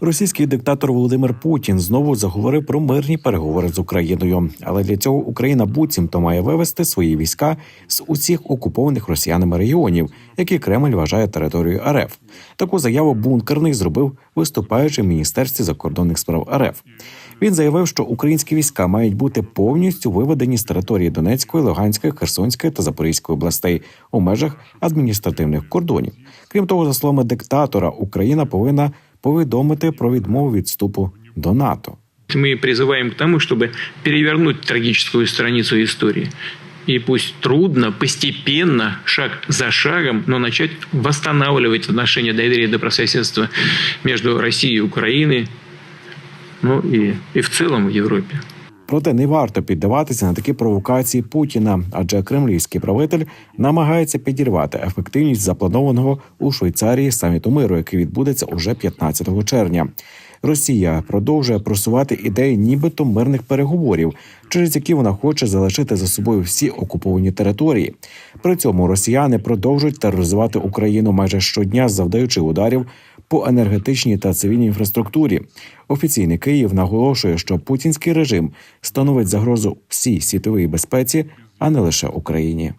Російський диктатор Володимир Путін знову заговорив про мирні переговори з Україною, але для цього Україна буцімто має вивести свої війська з усіх окупованих росіянами регіонів, які Кремль вважає територією РФ. Таку заяву бункерний зробив виступаючи в міністерстві закордонних справ РФ. Він заявив, що українські війська мають бути повністю виведені з території Донецької, Луганської, Херсонської та Запорізької областей у межах адміністративних кордонів. Крім того, за словами диктатора, Україна повинна повідомити про відмову від вступу до НАТО. Мы призываем к тому, чтобы перевернуть трагическую страницу истории. И пусть трудно, постепенно, шаг за шагом, но начать восстанавливать отношения доверия и добрососедства между Россией и Украиной, ну и, и в целом в Европе. Проте не варто піддаватися на такі провокації Путіна, адже кремлівський правитель намагається підірвати ефективність запланованого у Швейцарії саміту миру, який відбудеться уже 15 червня. Росія продовжує просувати ідеї, нібито мирних переговорів, через які вона хоче залишити за собою всі окуповані території. При цьому росіяни продовжують тероризувати Україну майже щодня, завдаючи ударів по енергетичній та цивільній інфраструктурі. Офіційний Київ наголошує, що путінський режим становить загрозу всій світовій безпеці, а не лише Україні.